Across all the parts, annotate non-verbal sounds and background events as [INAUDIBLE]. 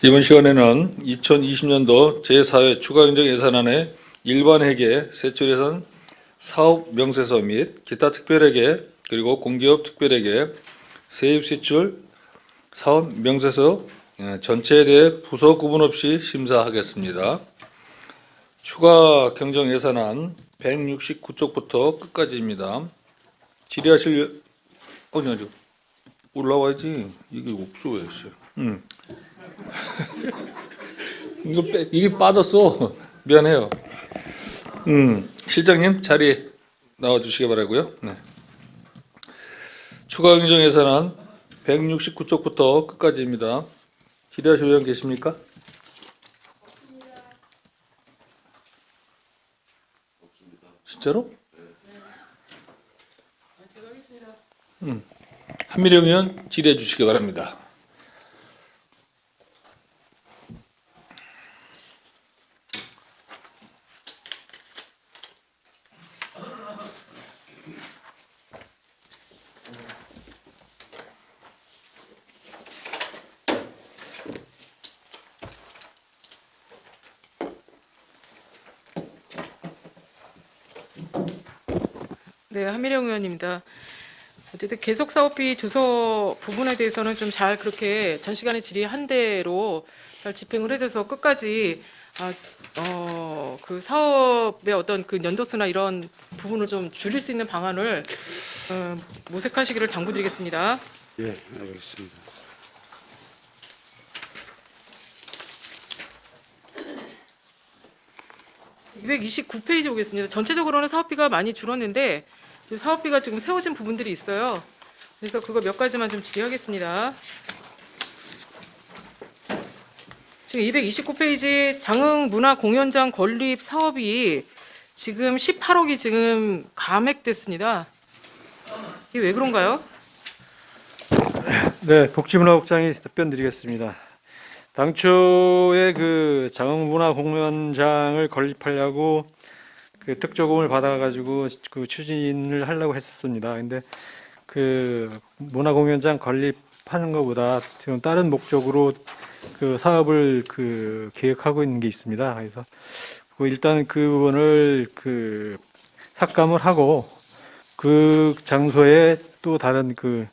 이번 시간에는 2020년도 제4회 추가경정 예산안의 일반 회계, 세출 예산, 사업 명세서 및 기타 특별회계, 그리고 공기업 특별회계, 세입 세출, 사업 명세서 예, 전체에 대해 부서 구분 없이 심사하겠습니다. 추가 경정 예산안 169쪽부터 끝까지입니다. 질의하실 아니 아니 올라와야지 이게 없어 왜 씨. 응. [LAUGHS] 이거 빼, 이게 빠졌어. 미안해요. 음, 실장님 자리에 나와 주시기 바라고요. 네. 추가 경정 예산안 169쪽부터 끝까지입니다. 질의하실 의원 계십니까? 진짜로? 음. 한미령 의원 질의해 주시기 바랍니다. 네, 한미령 의원입니다. 어쨌든 계속 사업비 조서 부분에 대해서는 좀 잘 그렇게 전 시간에 질의한 대로 잘 집행을 해줘서 끝까지 아, 어, 그 사업의 어떤 그 연도수나 이런 부분을 좀 줄일 수 있는 방안을 어, 모색하시기를 당부드리겠습니다. 예, 알겠습니다. 이 229페이지 오겠습니다. 전체적으로는 사업비가 많이 줄었는데 이 사업비가 지금 세워진 부분들이 있어요. 그래서 그거 몇 가지만 좀 질의하겠습니다. 지금 229페이지 장흥 문화 공연장 건립 사업이 지금 18억이 지금 감액됐습니다. 이게 왜 그런가요? 네, 복지문화국장이 답변 드리겠습니다. 당초에 그 장흥문화공연장을 건립하려고 그 특조금을 받아가지고 그 추진을 하려고 했었습니다. 근데 그 문화공연장 건립하는 것보다 지금 다른 목적으로 그 사업을 그 계획하고 있는 게 있습니다. 그래서 그 일단 그 부분을 그 삭감을 하고 그 장소에 또 다른 그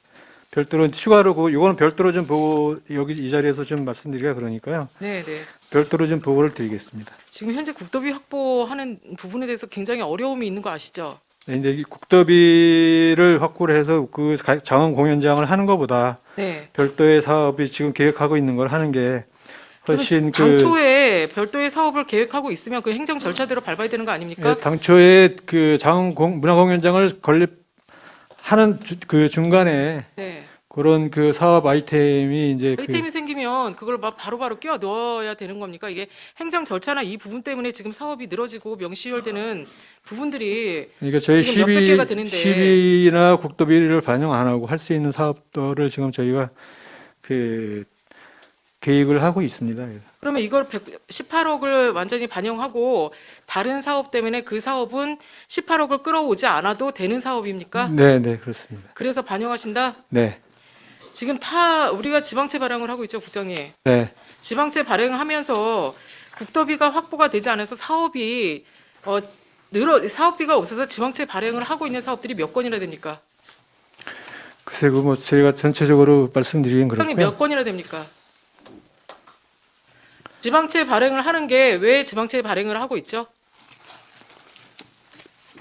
별도로 추가로 그 이거는 별도로 좀 보고 여기 이 자리에서 좀 말씀드리기가 그러니까요. 네, 네. 별도로 좀 보고를 드리겠습니다. 지금 현재 국도비 확보하는 부분에 대해서 굉장히 어려움이 있는 거 아시죠? 네, 이제 이 국도비를 확보를 해서 그 가- 장원 공연장을 하는 것보다 네. 별도의 사업이 지금 계획하고 있는 걸 하는 게 훨씬 그 당초에 별도의 사업을 계획하고 있으면 그 행정 절차대로 밟아야 되는 거 아닙니까? 예, 당초에 그 장원 공- 문화공연장을 건립하는 주- 그 중간에 네. 그런 그 사업 아이템이 이제 그 아이템이 생기면 그걸 막 바로바로 끼워 넣어야 되는 겁니까? 이게 행정 절차나 이 부분 때문에 지금 사업이 늘어지고 명시열되는 부분들이 그러니까 저희 지금 몇백 12, 개가 되는데. 12나 국도비를 반영 안 하고 할 수 있는 사업들을 지금 저희가 그 계획을 하고 있습니다. 그러면 이걸 18억을 완전히 반영하고 다른 사업 때문에 그 사업은 18억을 끌어오지 않아도 되는 사업입니까? 네, 네, 그렇습니다. 그래서 반영하신다? 네, 지금 타 우리가 지방채 발행을 하고 있죠, 국장님. 네. 지방채 발행하면서 국도비가 확보가 되지 않아서 사업이 어, 늘어 사업비가 없어서 지방채 발행을 하고 있는 사업들이 몇 건이나 됩니까? 글쎄, 그뭐 저희가 전체적으로 말씀드리긴 그렇고요. 몇 건이나 됩니까? 지방채 발행을 하는 게 왜 지방채 발행을 하고 있죠?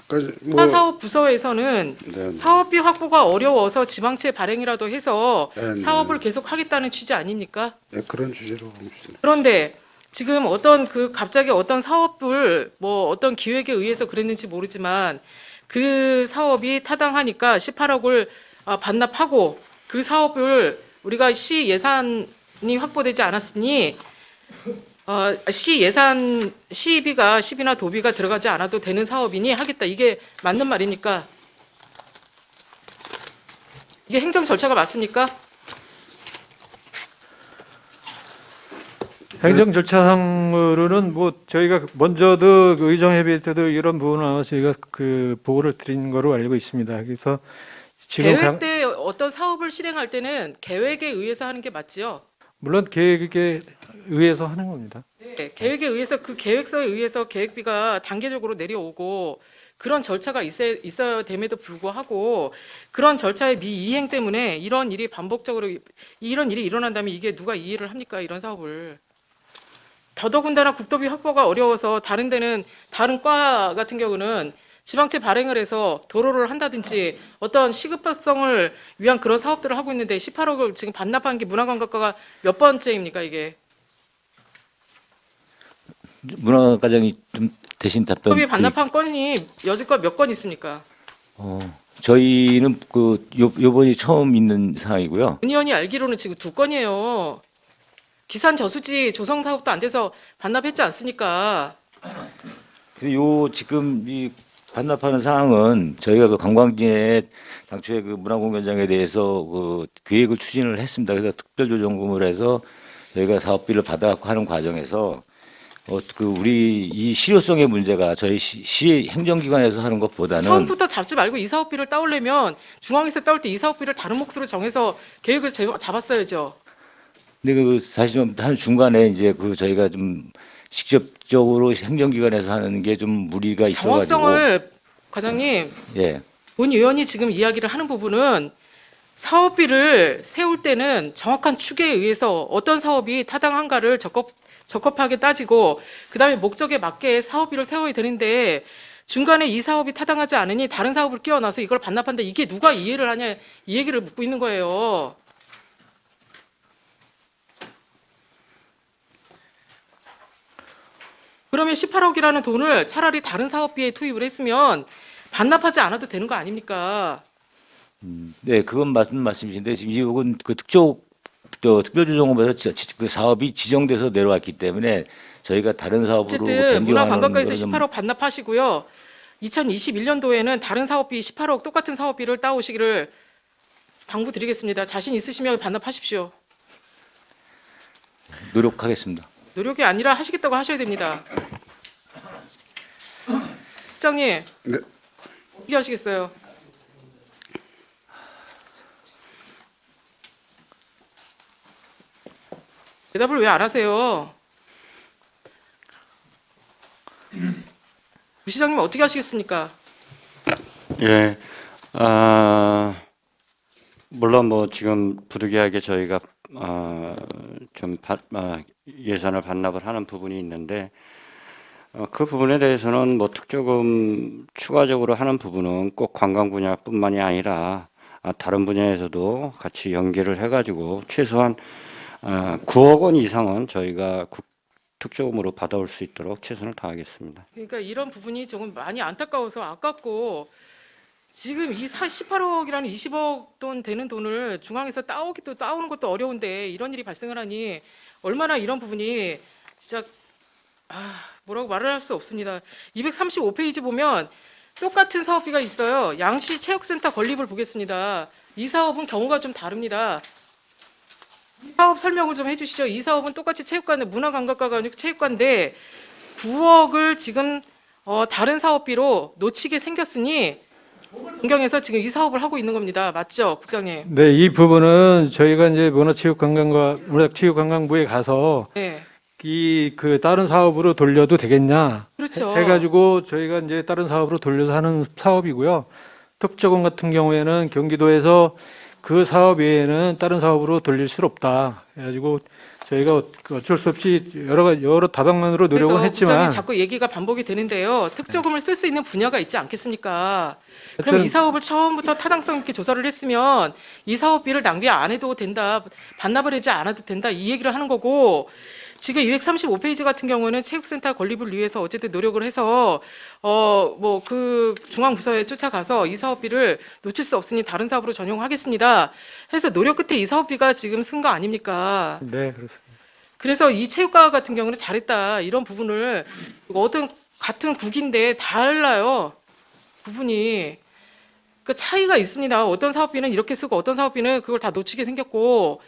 그러니까 타뭐 사업 부서에서는 네, 네. 사업비 확보가 어려워서 지방채 발행이라도 해서 네, 네. 사업을 계속 하겠다는 취지 아닙니까? 네, 그런 주제로 봅시다. 그런데 지금 어떤 그 갑자기 어떤 사업을 뭐 어떤 기획에 의해서 그랬는지 모르지만 그 사업이 타당하니까 18억을 아, 반납하고 그 사업을 우리가 시 예산이 확보되지 않았으니 어, 시 예산 시비가 시비나 도비가 들어가지 않아도 되는 사업이니 하겠다 이게 맞는 말입니까? 이게 행정 절차가 맞습니까? 행정 절차상으로는 뭐 저희가 먼저도 그 의정 협의 때도 이런 부분을 아마 저희가 그 보고를 드린 거로 알고 있습니다. 그래서 지금 계획 강- 때 어떤 사업을 실행할 때는 계획에 의해서 하는 게 맞지요. 물론 계획에 의해서 하는 겁니다. 네, 계획에 의해서 그 계획서에 의해서 계획비가 단계적으로 내려오고 그런 절차가 있어야, 있어야 됨에도 불구하고 그런 절차의 미이행 때문에 이런 일이 반복적으로 이런 일이 일어난다면 이게 누가 이해를 합니까 이런 사업을 더더군다나 국도비 확보가 어려워서 다른 데는 다른 과 같은 경우는 지방채 발행을 해서 도로를 한다든지 어떤 시급성을 위한 그런 사업들을 하고 있는데 18억을 지금 반납한 게 문화관광과가 몇 번째입니까 이게 문화과장이 좀 대신 답변. 법이 반납한 건이 여지껏 몇 건 있습니까? 어, 저희는 그 요, 요번이 처음 있는 상황이고요. 문 의원이 알기로는 지금 두 건이에요. 기산 저수지 조성 사업도 안 돼서 반납했지 않습니까? 근데 요 지금 이 반납하는 사항은 저희가 그 관광지에 당초에 그 문화공연장에 대해서 그 계획을 추진을 했습니다. 그래서 특별조정금을 해서 저희가 사업비를 받아갖고 하는 과정에서 어, 그 우리 이 실효성의 문제가 저희 시, 시 행정기관에서 하는 것보다는 처음부터 잡지 말고 이 사업비를 따오려면 중앙에서 따올 때 이 사업비를 다른 몫으로 정해서 계획을 제- 잡았어야죠. 근데 그 사실 좀 하는 중간에 이제 그 저희가 좀 직접적으로 행정기관에서 하는 게 좀 무리가 있어가지고 정확성을 과장님 예. 문 의원이 지금 이야기를 하는 부분은 사업비를 세울 때는 정확한 추계에 의해서 어떤 사업이 타당한가를 적합, 적합하게 따지고 그다음에 목적에 맞게 사업비를 세워야 되는데 중간에 이 사업이 타당하지 않으니 다른 사업을 끼워놔서 이걸 반납한다 이게 누가 이해를 하냐 이 얘기를 묻고 있는 거예요. 그러면 18억이라는 돈을 차라리 다른 사업비에 투입을 했으면 반납하지 않아도 되는 거 아닙니까? 네, 그건 맞는 말씀이신데 지금 이건 그 특조 또 지- 지- 그 사업이 지정돼서 내려왔기 때문에 저희가 다른 사업으로 어쨌든 변경하는 문화관광과에서 거는 좀 18억 반납하시고요. 2021년도에는 다른 사업비 18억 똑같은 사업비를 따오시기를 당부드리겠습니다. 자신 있으시면 반납하십시오. 노력하겠습니다. 노력이 아니라 하시겠다고 하셔야 됩니다. 국장님 네. 어떻게 하시겠어요? 대답을 왜 안 하세요? 부시장님 어떻게 하시겠습니까? 예. 아, 물론 뭐 지금 부득이하게 저희가 아, 좀 바- 아, 예산을 반납을 하는 부분이 있는데 어, 그 부분에 대해서는 뭐 특조금 추가적으로 하는 부분은 꼭 관광 분야뿐만이 아니라 아, 다른 분야에서도 같이 연계를 해가지고 최소한 아, 9억 원 이상은 저희가 국- 특조금으로 받아올 수 있도록 최선을 다하겠습니다. 그러니까 이런 부분이 조금 많이 안타까워서 아깝고 지금 이 18억이라는 20억 돈 되는 돈을 중앙에서 따오기도 따오는 것도 어려운데 이런 일이 발생을 하니 얼마나 이런 부분이 진짜 아, 뭐라고 말을 할 수 없습니다. 235페이지 보면 똑같은 사업비가 있어요. 양시 체육센터 건립을 보겠습니다. 이 사업은 경우가 좀 다릅니다. 이 사업 설명을 좀 해주시죠. 이 사업은 똑같이 체육관, 문화관광과가 아니고 체육관인데 9억을 지금 어, 다른 사업비로 놓치게 생겼으니 변경해서 지금 이 사업을 하고 있는 겁니다. 맞죠, 국장님? 네, 이 부분은 저희가 이제 문화체육관광과 문화체육관광부에 가서 네, 이 그 다른 사업으로 돌려도 되겠냐 그렇죠. 해 가지고 저희가 이제 다른 사업으로 돌려서 하는 사업이고요. 특조금 같은 경우에는 경기도에서 그 사업 외에는 다른 사업으로 돌릴 수 없다. 해가지고 저희가 어쩔 수 없이 여러 가지 여러 다방면으로 노력은 했지만 자꾸 얘기가 반복이 되는데요. 특조금을 쓸 수 있는 분야가 있지 않겠습니까? 그럼 이 사업을 처음부터 타당성 있게 조사를 했으면 이 사업비를 낭비 안 해도 된다, 반납을 하지 않아도 된다 이 얘기를 하는 거고 지금 235페이지 같은 경우는 체육센터 건립을 위해서 어쨌든 노력을 해서 어 뭐 그 중앙부서에 쫓아가서 이 사업비를 놓칠 수 없으니 다른 사업으로 전용하겠습니다. 해서 노력 끝에 이 사업비가 지금 쓴 거 아닙니까? 네 그렇습니다. 그래서 이 체육과 같은 경우는 잘했다 이런 부분을 어떤 같은 국인데 달라요 부분이 그 차이가 있습니다 어떤 사업비는 이렇게 쓰고 어떤 사업비는 그걸 다 놓치게 생겼고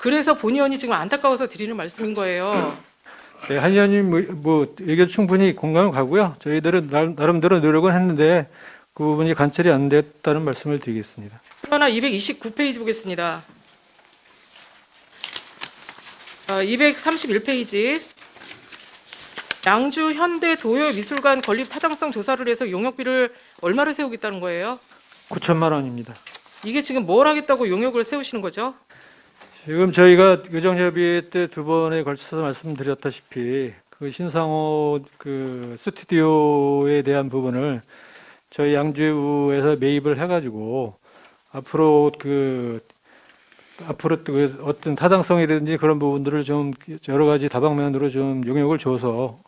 그래서 본 의원이 지금 안타까워서 드리는 말씀인 거예요 [CLEARS THROAT] 네, 한 의원님 뭐, 뭐 의견 충분히 공감을 가고요. 저희들은 나- 나름대로 노력은 했는데 그 부분이 관철이 안 됐다는 말씀을 드리겠습니다. 하나 229페이지 보겠습니다 231페이지 양주 현대 도요 미술관 건립 타당성 조사를 해서 용역비를 얼마를 세우겠다는 거예요? 9천만 원입니다. 이게 지금 뭘 하겠다고 용역을 세우시는 거죠? 지금 저희가 의정협의회 때두 번에 걸쳐서 말씀드렸다시피 그 신상호 그 스튜디오에 대한 부분을 저희 양주에서 매입을 해가지고 앞으로 그 앞으로 또그 어떤 타당성이라든지 그런 부분들을 좀 여러 가지 다방면으로 좀 용역을 줘서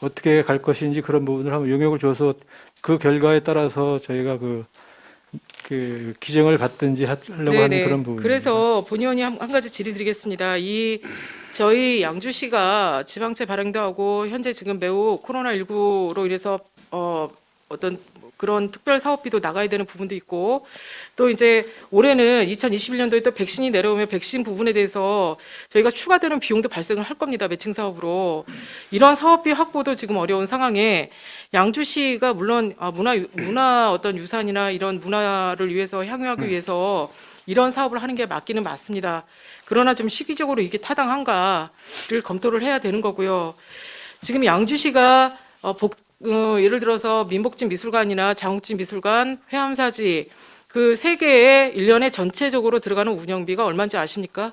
어떻게 갈 것인지 그런 부분을 한번 용역을 줘서 그 결과에 따라서 저희가 그, 그 기증을 받든지 하려고 하는 그런 부분. 그래서 본 의원이 한, 한 가지 질의드리겠습니다. 이 저희 양주시가 지방채 발행도 하고 현재 지금 매우 코로나 19로 인해서 어, 어떤 그런 특별 사업비도 나가야 되는 부분도 있고 또 이제 올해는 2021년도에 또 백신이 내려오면 백신 부분에 대해서 저희가 추가되는 비용도 발생을 할 겁니다. 매칭 사업으로 이런 사업비 확보도 지금 어려운 상황에 양주시가 물론 아, 문화 문화 어떤 유산이나 이런 문화를 위해서 향유하기 위해서 이런 사업을 하는 게 맞기는 맞습니다. 그러나 좀 시기적으로 이게 타당한가를 검토를 해야 되는 거고요. 지금 양주시가 어, 복, 어, 예를 들어서 민복진 미술관이나 장욱진 미술관, 회암사지 그 세 개의 일년에 전체적으로 들어가는 운영비가 얼마인지 아십니까?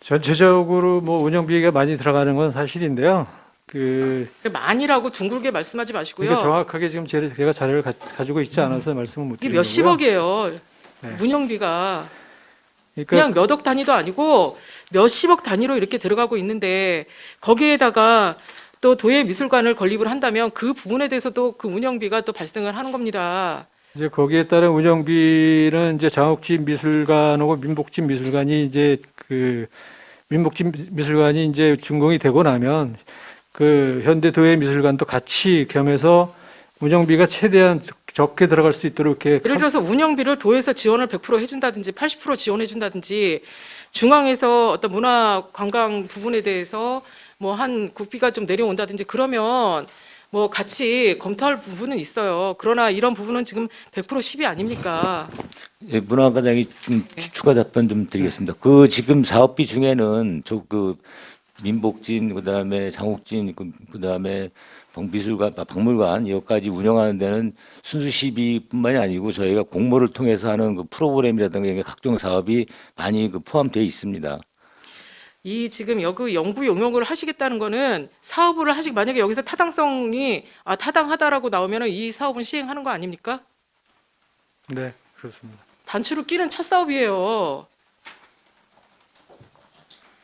전체적으로 뭐 운영비가 많이 들어가는 건 사실인데요. 그 많이라고 둥글게 말씀하지 마시고요. 그러니까 정확하게 지금 제- 제가 자료를 가, 가지고 있지 않아서 말씀을 못 드리고요. 몇십억이에요. 네. 운영비가 그러니까 그냥 몇 억 단위도 아니고 몇십억 단위로 이렇게 들어가고 있는데 거기에다가 또 도예 미술관을 건립을 한다면 그 부분에 대해서도 그 운영비가 또 발생을 하는 겁니다. 이제 거기에 따른 운영비는 이제 장옥진 미술관하고 민복진 미술관이 이제 그 민복진 미술관이 이제 준공이 되고 나면 그 현대도예 미술관도 같이 겸해서 운영비가 최대한 적게 들어갈 수 있도록 이렇게 예를 들어서 운영비를 도에서 지원을 100% 해준다든지 80% 지원해준다든지 중앙에서 어떤 문화 관광 부분에 대해서 뭐 한 국비가 좀 내려온다든지 그러면 뭐 같이 검토할 부분은 있어요. 그러나 이런 부분은 지금 100% 10이 아닙니까? 예, 문화과장이 좀 네. 추- 추가 답변 좀 드리겠습니다. 그 지금 사업비 중에는 저 그 민복진 그다음에 장옥진 그- 그다음에 미술관 박물관 여기까지 운영하는 데는 순수 시비뿐만이 아니고 저희가 공모를 통해서 하는 그 프로그램이라든가 각종 사업이 많이 그 포함되어 있습니다. 이 지금 여기 연구 용역을 하시겠다는 거는 사업을 하시 만약에 여기서 타당성이 아 타당하다라고 나오면은 이 사업은 시행하는 거 아닙니까? 네 그렇습니다. 단추를 끼는 첫 사업이에요.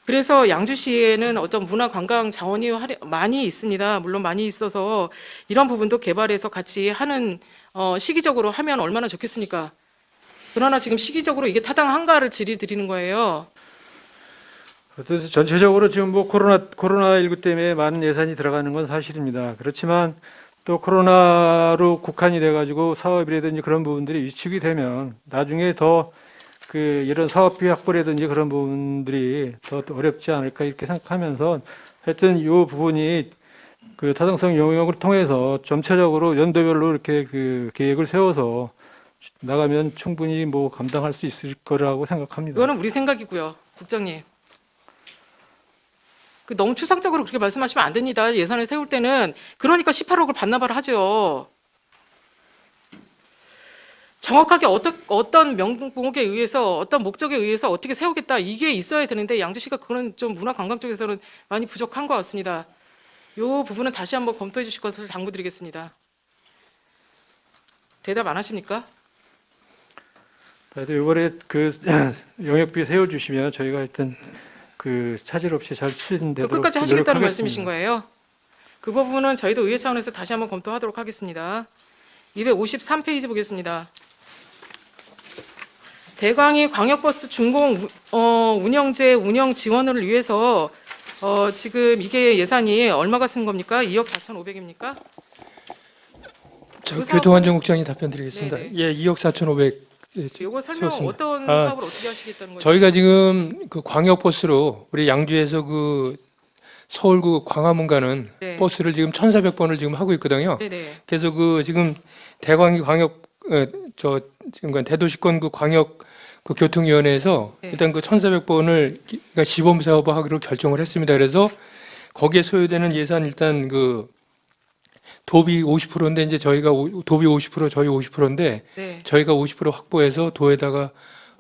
그래서 양주시에는 어떤 문화 관광 자원이 활- 많이 있습니다. 물론 많이 있어서 이런 부분도 개발해서 같이 하는 어, 시기적으로 하면 얼마나 좋겠습니까? 그러나 지금 시기적으로 이게 타당한가를 질의 드리는 거예요. 그래서 전체적으로 지금 뭐 코로나 코로나 19 때문에 많은 예산이 들어가는 건 사실입니다. 그렇지만 또 코로나로 국한이 돼가지고 사업이라든지 그런 부분들이 위축이 되면 나중에 더 그 이런 사업비 확보라든지 그런 부분들이 더 어렵지 않을까 이렇게 생각하면서 하여튼 이 부분이 그 타당성 영역을 통해서 점차적으로 연도별로 이렇게 그 계획을 세워서 나가면 충분히 뭐 감당할 수 있을 거라고 생각합니다. 이거는 우리 생각이고요, 국장님. 그 너무 추상적으로 그렇게 말씀하시면 안 됩니다. 예산을 세울 때는 그러니까 18억을 반납을 하죠. 정확하게 어떤 어떤 명목에 의해서 어떤 목적에 의해서 어떻게 세우겠다 이게 있어야 되는데 양주시가 그런 좀 문화 관광 쪽에서는 많이 부족한 것 같습니다. 이 부분은 다시 한번 검토해 주실 것을 당부드리겠습니다. 대답 안 하십니까? 하여튼 이번에 그 [CLEARS THROAT] 영역비 세워주시면 저희가 하여튼 그 차질 없이 잘 추진되도록 끝까지 하시겠다는. 말씀이신 거예요? 그 부분은 저희도 의회 차원에서 다시 한번 검토하도록 하겠습니다. 253페이지 보겠습니다. 대광이 광역버스 준공 우- 어, 운영제 운영 지원을 위해서 어, 지금 이게 예산이 얼마가 쓴 겁니까? 2억 4,500입니까? 저그 교통안전국장이 답변 드리겠습니다. 네네. 예, 2억 4,500. 예, 이거 설명 세웠습니다. 어떤 아, 사업을 어떻게 하시겠다는 거죠? 저희가 지금 그 광역 버스로 우리 양주에서 그 서울 그 광화문 가는 네. 버스를 지금 1,400번을 지금 하고 있거든요. 네네. 그래서 그 지금 대광이 광역 어, 저 지금 그 대도시권 그 광역 그 교통위원회에서 네. 일단 그 1,400번을 그러니까 시범 사업을 하기로 결정을 했습니다. 그래서 거기에 소요되는 예산 일단 그 도비 50%인데 이제 저희가 오- 도비 50% 저희 50%인데 네. 저희가 50% 확보해서 도에다가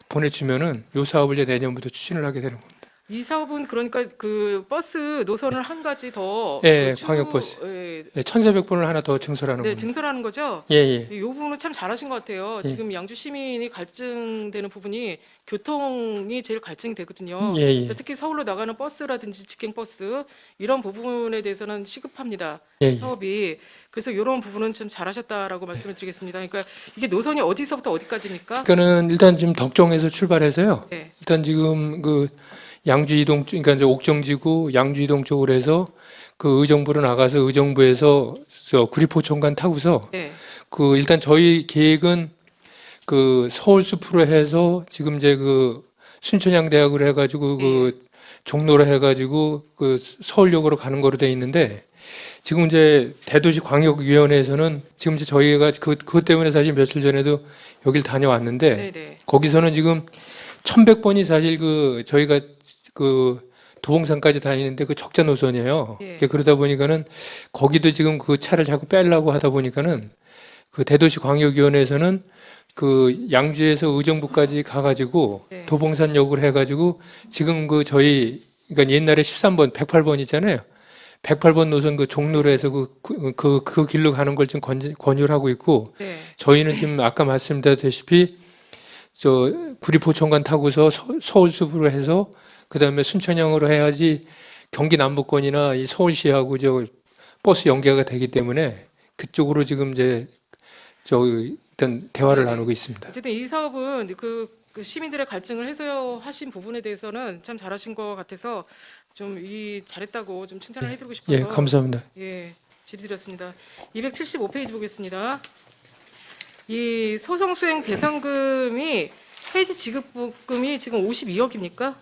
보내주면은 요 사업을 이제 내년부터 추진을 하게 되는 겁니다. 이 사업은 그러니까 그 버스 노선을 한 가지 더 예, 그 추- 광역버스. 예, 예, 1,400번을 하나 더 증설하는 네, 겁니다. 증설하는 거죠. 예, 예. 이 부분은 참 잘하신 것 같아요. 예. 지금 양주 시민이 갈증되는 부분이 교통이 제일 갈증이 되거든요. 예, 예. 그러니까 특히 서울로 나가는 버스라든지 직행 버스 이런 부분에 대해서는 시급합니다. 예, 예. 사업이 그래서 이런 부분은 좀 잘하셨다라고 말씀을 드리겠습니다. 그러니까 이게 노선이 어디서부터 어디까지입니까? 그러니까는 일단 지금 덕정에서 출발해서요. 네. 일단 지금 그 양주 이동 그러니까 이제 옥정지구 양주 이동 쪽으로 해서 그 의정부로 나가서 의정부에서 저 구리포천간 타고서 네. 그 일단 저희 계획은 그 서울 숲으로 해서 지금 이제 그 순천향 대학으로 해가지고 그 종로로 해가지고 그 서울역으로 가는 거로 돼 있는데 지금 이제 대도시 광역위원회에서는 지금 이제 저희가 그 그것 때문에 사실 며칠 전에도 여길 다녀왔는데 네, 네. 거기서는 지금 1100번이 사실 그 저희가 그 도봉산까지 다니는데 그 적자 노선이에요. 예. 그 그러다 보니까는 거기도 지금 그 차를 자꾸 빼려고 하다 보니까는 그 대도시 광역위원회에서는 그 양주에서 의정부까지 가가지고 네. 도봉산역으로 해가지고 지금 그 저희 그러니까 옛날에 13번 108번 있잖아요. 108번 노선 그 종로로 해서 그, 그, 그, 그 길로 가는 걸 지금 권, 권유를 하고 있고 네. 저희는 지금 아까 말씀드렸다시피 저 구리포천간 타고서 서, 서울 숲으로 해서 그 다음에 순천향으로 해야지 경기 남부권이나 이 서울시하고 저 버스 연계가 되기 때문에 그쪽으로 지금 이제 저 일단 대화를 네. 나누고 있습니다. 어쨌든 이 사업은 그, 그 시민들의 갈증을 해소하신 부분에 대해서는 참 잘하신 것 같아서 좀 이 잘했다고 좀 칭찬을 해드리고 싶어서 예, 감사합니다. 예, 질의드렸습니다. 275페이지 보겠습니다. 이 소송 수행 배상금이 해지 지급금이 지금 52억입니까?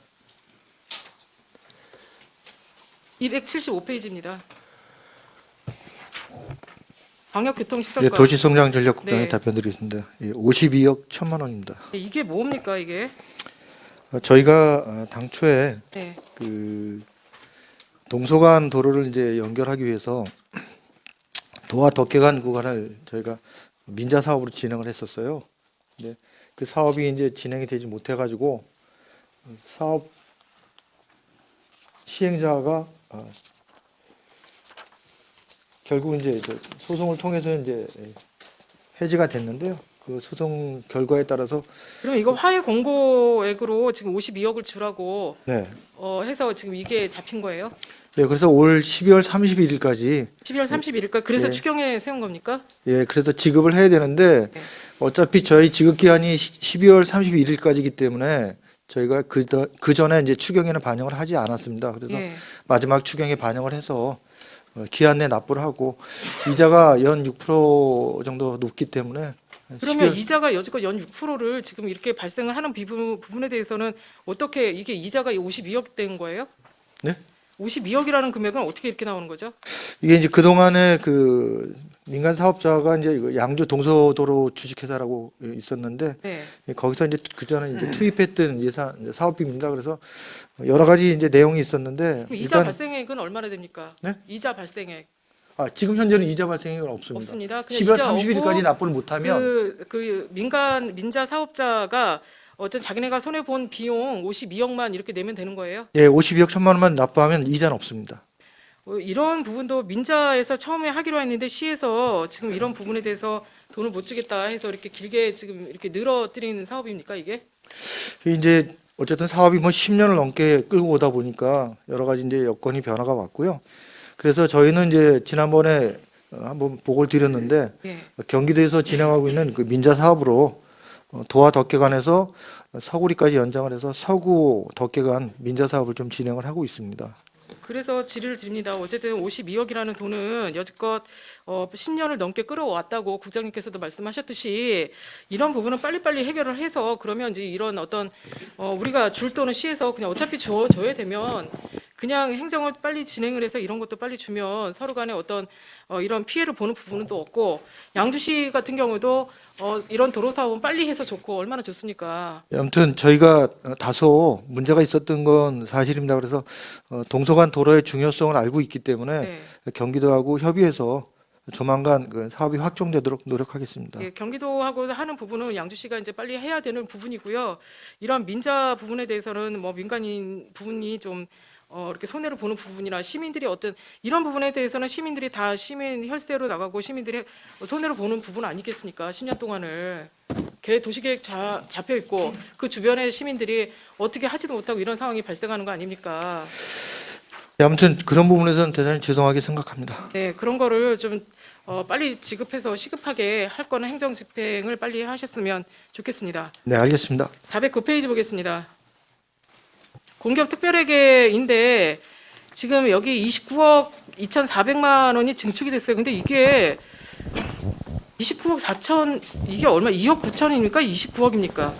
275페이지입니다. 광역교통시설과 예, 도시성장전략국장에 네. 답변드리겠습니다. 예, 52억 천만 원입니다. 이게 뭡니까 이게? 어, 저희가 어, 당초에 네, 그 동서간 도로를 이제 연결하기 위해서 도와 덕계간 구간을 저희가 민자 사업으로 진행을 했었어요. 근데 그 사업이 이제 진행이 되지 못해 가지고 사업 시행자가 어, 결국 이제 저 소송을 통해서 이제 해지가 됐는데요. 그 소송 결과에 따라서 그럼 이거 화해 공고액으로 지금 52억을 주라고 네. 어, 해서 지금 이게 잡힌 거예요? 예, 그래서 올 12월 31일까지 12월 31일까? 그래서 네. 추경에 세운 겁니까? 예, 그래서 지급을 해야 되는데 네. 어차피 저희 지급 기한이 12월 31일까지이기 때문에 저희가 그, 더- 그 전에 이제 추경에는 반영을 하지 않았습니다. 그래서 예. 마지막 추경에 반영을 해서 어, 기한 내 납부를 하고 이자가 연 6% 정도 높기 때문에 그러면 12월 이자가 여지껏 연 6%를 지금 이렇게 발생을 하는 부분에 대해서는 어떻게 이게 이자가 52억 된 거예요? 네? 52억이라는 금액은 어떻게 이렇게 나오는 거죠? 이게 이제 그 동안에 그 민간 사업자가 이제 양주 동서도로 주식회사라고 있었는데 네. 예, 거기서 이제 그 전에 이제 투입했던 예산 사업비입니다. 그래서 여러 가지 이제 내용이 있었는데 이자 발생액은 얼마나 됩니까? 네? 이자 발생액 아, 지금 현재는 이자 발생액은 없습니다. 없습니다. 그냥 12월 이자 30일까지 없고 납부를 못하면 그, 그 민간 민자 사업자가 어떤 자기네가 손해 본 비용 52억만 이렇게 내면 되는 거예요? 예, 52억 천만 원만 납부하면 이자는 없습니다. 어, 이런 부분도 민자에서 처음에 하기로 했는데 시에서 지금 이런 부분에 대해서 돈을 못 주겠다 해서 이렇게 길게 지금 이렇게 늘어뜨리는 사업입니까 이게? 이제 어쨌든 사업이 뭐 10년을 넘게 끌고 오다 보니까 여러 가지 이제 여건이 변화가 왔고요. 그래서 저희는 이제 지난번에 어, 한번 보고를 드렸는데 예. 경기도에서 진행하고 있는 그 민자 사업으로 어, 도와 덕계간에서 서구리까지 연장을 해서 서구 덕계간 민자 사업을 좀 진행을 하고 있습니다. 그래서 질의를 드립니다. 어쨌든 52억이라는 돈은 여지껏 어, 10년을 넘게 끌어왔다고 국장님께서도 말씀하셨듯이 이런 부분은 빨리빨리 해결을 해서 그러면 이제 이런 어떤 어, 우리가 줄 돈은 시에서 그냥 어차피 줘, 줘야 되면 그냥 행정을 빨리 진행을 해서 이런 것도 빨리 주면 서로 간에 어떤 어, 이런 피해를 보는 부분은 또 없고 양주시 같은 경우도 어, 이런 도로 사업은 빨리 해서 좋고 얼마나 좋습니까? 아무튼 저희가 어, 다소 문제가 있었던 건 사실입니다. 그래서 어, 동서간 도로의 중요성을 알고 있기 때문에 네. 경기도하고 협의해서 조만간 그 사업이 확정되도록 노력하겠습니다. 예, 경기도하고 하는 부분은 양주시가 이제 빨리 해야 되는 부분이고요. 이런 민자 부분에 대해서는 뭐 민간인 부분이 좀 어, 이렇게 손해를 보는 부분이나 시민들이 어떤 이런 부분에 대해서는 시민들이 다 시민 혈세로 나가고 시민들이 손해를 보는 부분 아니겠습니까? 10년 동안을 개 도시계획 자, 잡혀 있고 그 주변의 시민들이 어떻게 하지도 못하고 이런 상황이 발생하는 거 아닙니까? 예, 아무튼 그런 부분에서는 대단히 죄송하게 생각합니다. 네, 그런 거를 좀 어, 빨리 지급해서 시급하게 할 거는 행정 집행을 빨리 하셨으면 좋겠습니다. 네, 알겠습니다. 409페이지 보겠습니다. 공격 특별회계인데 지금 여기 29억 2,400만 원이 증축이 됐어요. 근데 이게 29억 4천 이게 얼마? 2억 9천입니까? 29억입니까?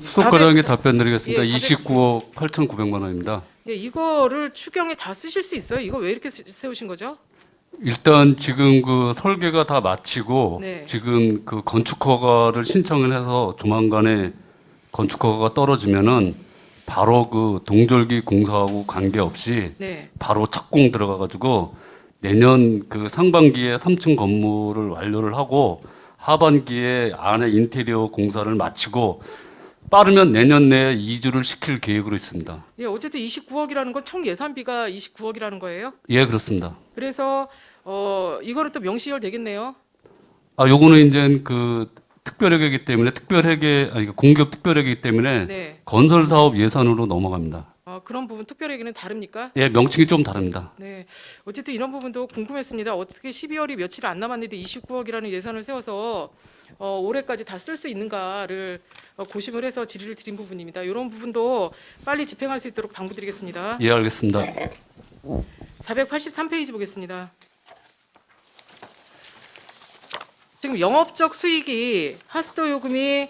속과장에 답변 드리겠습니다. 예, 29억 8,900만 원입니다. 예, 이거를 추경에 다 쓰실 수 있어요? 이거 왜 이렇게 세- 세우신 거죠? 일단 지금 그 설계가 다 마치고 네. 지금 그 건축 허가를 신청을 해서 조만간에 건축 허가가 떨어지면은 바로 그 동절기 공사하고 관계없이 네. 바로 착공 들어가 가지고 내년 그 상반기에 3층 건물을 완료를 하고 하반기에 안에 인테리어 공사를 마치고 빠르면 내년 내에 이주를 시킬 계획으로 있습니다. 예, 어쨌든 29억이라는 건 총 예산비가 29억이라는 거예요. 예, 그렇습니다. 그래서 어 이거는 또 명시열 되겠네요. 아, 요거는 이제 그 특별회계이기 때문에 특별회계 아니 그 공급 특별회계이기 때문에 네. 건설 사업 예산으로 넘어갑니다. 어, 그런 부분 특별회계는 다릅니까? 예, 명칭이 좀 다릅니다. 네. 어쨌든 이런 부분도 궁금했습니다. 어떻게 12월이 며칠 안 남았는데 29억이라는 예산을 세워서 어, 올해까지 다 쓸 수 있는가를 어, 고심을 해서 질의를 드린 부분입니다. 이런 부분도 빨리 집행할 수 있도록 당부드리겠습니다. 예, 알겠습니다. 483페이지 보겠습니다. 지금 영업적 수익이 하수도 요금이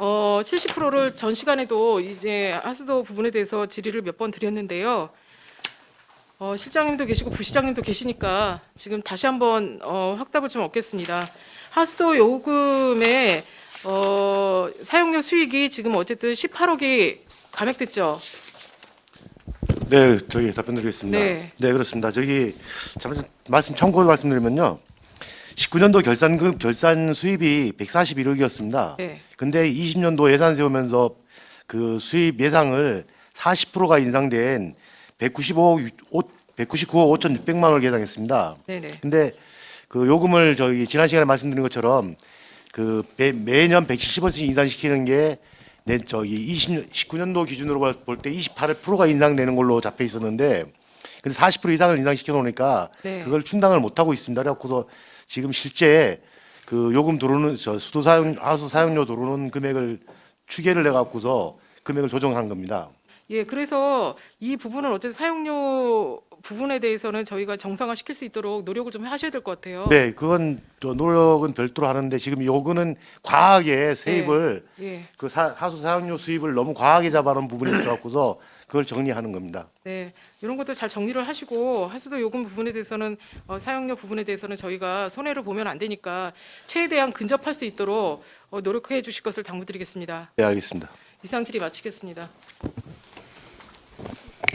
어 70%를 전 시간에도 이제 하수도 부분에 대해서 질의를 몇 번 드렸는데요. 어 실장님도 계시고 부시장님도 계시니까 지금 다시 한번 어 확답을 좀 얻겠습니다. 하수도 요금의 어 사용료 수익이 지금 어쨌든 18억이 감액됐죠. 네, 저희 답변 드리겠습니다. 네. 네. 그렇습니다. 저기 잠깐 말씀 참고로 말씀드리면요. 19년도 결산금 결산 수입이 141억이었습니다. 네. 근데 20년도 예산 세우면서 그 수입 예상을 40%가 인상된 195억 199억 5,600만 원을 계산했습니다. 네네. 근데 그 요금을 저희 지난 시간에 말씀드린 것처럼 그 매, 매년 170원씩 인상시키는 게내 저기 20 19년도 기준으로 볼 때 28%가 인상되는 걸로 잡혀 있었는데 근데 40% 이상을 인상시켜 놓으니까 네. 그걸 충당을 못 하고 있습니다. 그래갖고서 지금 실제 그 요금 들어오는 저 수도 사용 하수 사용료 들어오는 금액을 추계를 해 갖고서 금액을 조정한 겁니다. 예, 그래서 이 부분은 어쨌든 사용료 부분에 대해서는 저희가 정상화 시킬 수 있도록 노력을 좀 하셔야 될 것 같아요. 네, 그건 또 노력은 별도로 하는데 지금 요거는 과하게 세입을 예, 그 사, 하수 사용료 수입을 너무 과하게 잡아놓은 부분이 있어갖고서 그걸 정리하는 겁니다. 네, 이런 것도 잘 정리를 하시고 하수도 요금 부분에 대해서는 어, 사용료 부분에 대해서는 저희가 손해를 보면 안 되니까 최대한 근접할 수 있도록 어, 노력해 주실 것을 당부드리겠습니다. 네, 알겠습니다. 이상 질의 마치겠습니다.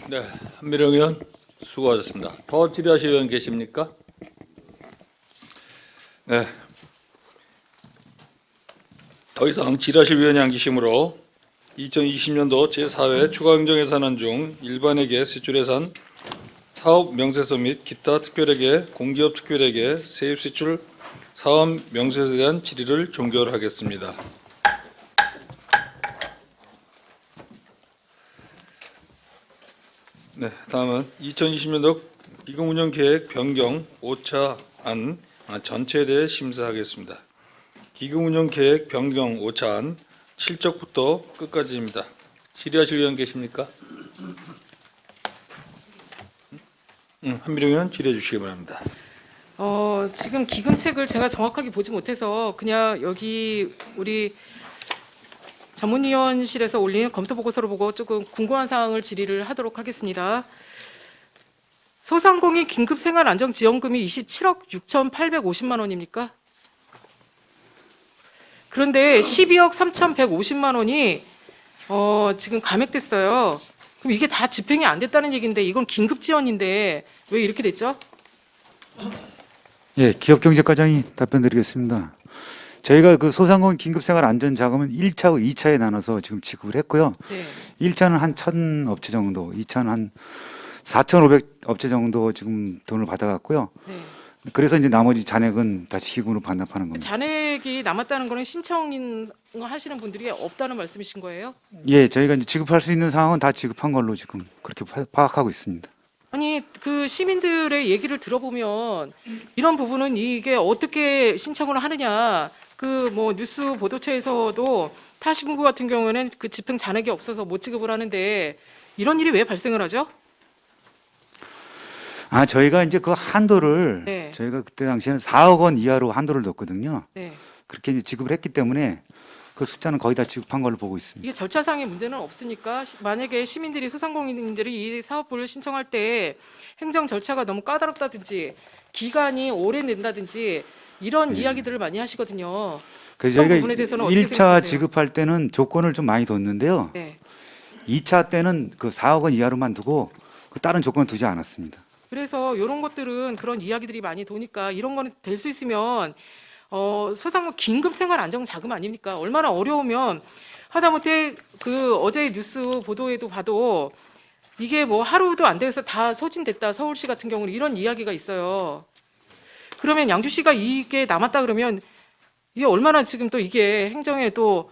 네, 한미령 의원 수고하셨습니다. 더 질의하실 의원 계십니까? 네. 더 이상 질의하실 의원이 안 계시므로 2020년도 제4회 추가행정예산안 중 일반회계 세출예산 사업 명세서 및 기타 특별회계 공기업 특별회계 세입 세출 사업 명세서에 대한 질의를 종결하겠습니다. 네, 다음은 2020년도 기금운영 계획 변경 5차 안 아, 전체에 대해 심사하겠습니다. 기금운영 계획 변경 5차 안 실적부터 끝까지입니다. 질의하실 의원 계십니까? 음, 한미령 의원 질의해 주시기 바랍니다. 어, 지금 기금책을 제가 정확하게 보지 못해서 그냥 여기 우리 전문위원실에서 올린 검토 보고서를 보고 조금 궁금한 사항을 질의를 하도록 하겠습니다. 소상공인 긴급 생활 안정 지원금이 27억 6,850만 원입니까? 그런데 12억 3,150만 원이 어, 지금 감액됐어요. 그럼 이게 다 집행이 안 됐다는 얘기인데 이건 긴급 지원인데 왜 이렇게 됐죠? 예, 기업경제과장이 답변드리겠습니다. 저희가 그 소상공인 긴급생활 안전 자금은 1차하고 2차에 나눠서 지금 지급을 했고요. 네. 1차는 한 1000 업체 정도, 2차는 한 4,500 업체 정도 지금 돈을 받아갔고요. 네. 그래서 이제 나머지 잔액은 다시 기금으로 반납하는 겁니다. 잔액이 남았다는 거는 신청 하시는 분들이 없다는 말씀이신 거예요? 예, 저희가 이제 지급할 수 있는 상황은 다 지급한 걸로 지금 그렇게 파- 파악하고 있습니다. 아니 그 시민들의 얘기를 들어보면 이런 부분은 이게 어떻게 신청을 하느냐 그 뭐 뉴스 보도처에서도 타 신문고 같은 경우에는 그 집행 잔액이 없어서 못 지급을 하는데 이런 일이 왜 발생을 하죠? 아, 저희가 이제 그 한도를 네. 저희가 그때 당시에는 4억 원 이하로 한도를 뒀거든요. 네. 그렇게 이제 지급을 했기 때문에 그 숫자는 거의 다 지급한 걸로 보고 있습니다. 이게 절차상의 문제는 없으니까 시- 만약에 시민들이 소상공인들이 이 사업부를 신청할 때 행정 절차가 너무 까다롭다든지 기간이 오래 낸다든지 이런 이야기들을 많이 하시거든요. 그래서 그런 저희가 부분에 대해서는 어떻게 1차 생각하세요? 지급할 때는 조건을 좀 많이 뒀는데요. 네. 2차 때는 그 4억 원 이하로만 두고 그 다른 조건을 두지 않았습니다. 그래서 이런 것들은 그런 이야기들이 많이 도니까 이런 거는 될 수 있으면 어, 소상공 긴급 생활 안정 자금 아닙니까? 얼마나 어려우면 하다못해 그 어제 뉴스 보도에도 봐도 이게 뭐 하루도 안 돼서 다 소진됐다 서울시 같은 경우는 이런 이야기가 있어요. 그러면 양주시가 이게 남았다 그러면 이게 얼마나 지금 또 이게 행정에 또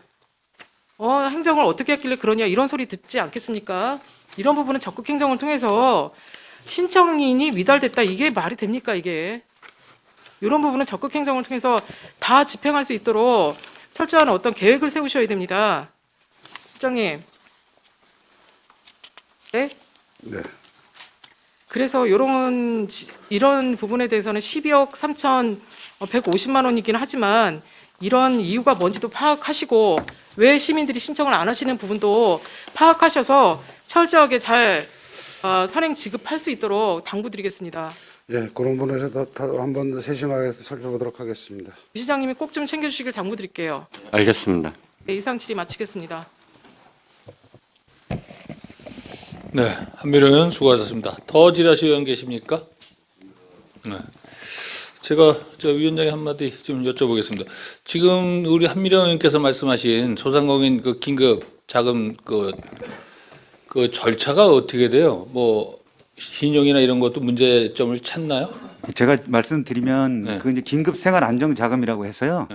어, 행정을 어떻게 했길래 그러냐 이런 소리 듣지 않겠습니까? 이런 부분은 적극 행정을 통해서 신청인이 미달됐다 이게 말이 됩니까 이게 이런 부분은 적극 행정을 통해서 다 집행할 수 있도록 철저한 어떤 계획을 세우셔야 됩니다. 국장님. 네? 네. 그래서 이런 지- 이런 부분에 대해서는 12억 3천 150만 원이긴 하지만 이런 이유가 뭔지도 파악하시고 왜 시민들이 신청을 안 하시는 부분도 파악하셔서 철저하게 잘 어, 선행 지급할 수 있도록 당부드리겠습니다. 예, 그런 부분에서 더, 더 한번 세심하게 살펴보도록 하겠습니다. 유 시장님이 꼭 좀 챙겨주시길 당부드릴게요. 알겠습니다. 네, 이상 질의 마치겠습니다. 네, 한미령 의원 수고하셨습니다. 더 질의하실 의원 계십니까? 네. 제가 저 위원장님 한마디 좀 여쭤보겠습니다. 지금 우리 한미령 의원께서 말씀하신 소상공인 그 긴급 자금 그, 그 절차가 어떻게 돼요? 뭐 신용이나 이런 것도 문제점을 찾나요? 제가 말씀드리면 네. 그 이제 긴급 생활 안정 자금이라고 해서요.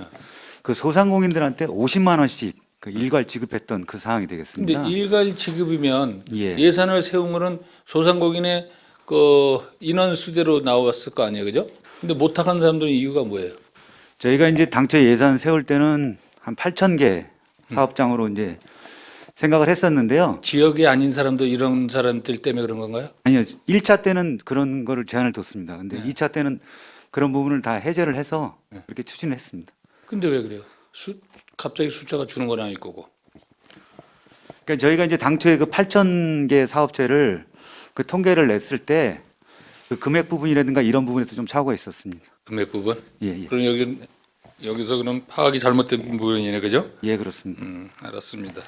그 소상공인들한테 50만 원씩 그 일괄 지급했던 그 사항이 근데 되겠습니다. 일괄 지급이면 예. 예산을 세운 거는 소상공인의 그 인원 수대로 나왔을 거 아니에요, 그죠? 근데 못하는 사람들은 이유가 뭐예요? 저희가 이제 당초 예산 세울 때는 한 8천 개 사업장으로 이제 생각을 했었는데요. 지역이 아닌 사람도 이런 사람들 때문에 그런 건가요? 아니요. 1차 때는 그런 거를 제한을 뒀습니다. 근데 네. 2차 때는 그런 부분을 다 해제를 해서 그렇게 추진을 했습니다. 근데 왜 그래요? 수, 갑자기 숫자가 주는 건 아닐 거고. 그러니까 저희가 이제 당초에 그 8천 개 사업체를 그 통계를 냈을 때 그 금액 부분이라든가 이런 부분에서 좀 차고가 있었습니다. 금액 부분. 예, 예. 그럼 여기 여기서 그럼 파악이 잘못된 부분이네, 그죠? 예, 그렇습니다. 음, 알았습니다.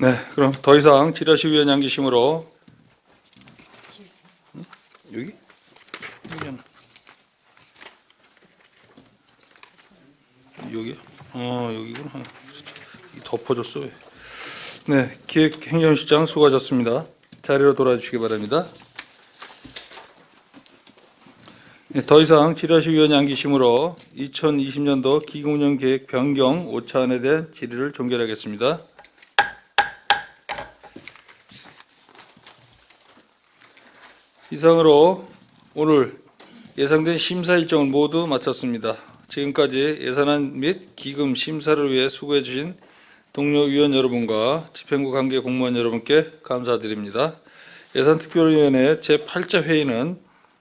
네, 그럼 더 이상 지라시 위원 양기심으로 음? 여기. 여기 어 여기구나. 이 덮어줬어. 왜. 네, 기획행정실장 수고하셨습니다. 자리로 돌아주시기 바랍니다. 네, 더 이상 지라시 위원 양기심으로 2020년도 기금운영 계획 변경 오차안에 대한 질의를 종결하겠습니다. 이상으로 오늘 예상된 심사 일정을 모두 마쳤습니다. 지금까지 예산안 및 기금 심사를 위해 수고해 주신 동료 위원 여러분과 집행부 관계 공무원 여러분께 감사드립니다. 예산특별위원회 제8차 회의는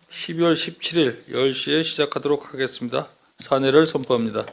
12월 17일 10시에 시작하도록 하겠습니다. 사내를 선포합니다.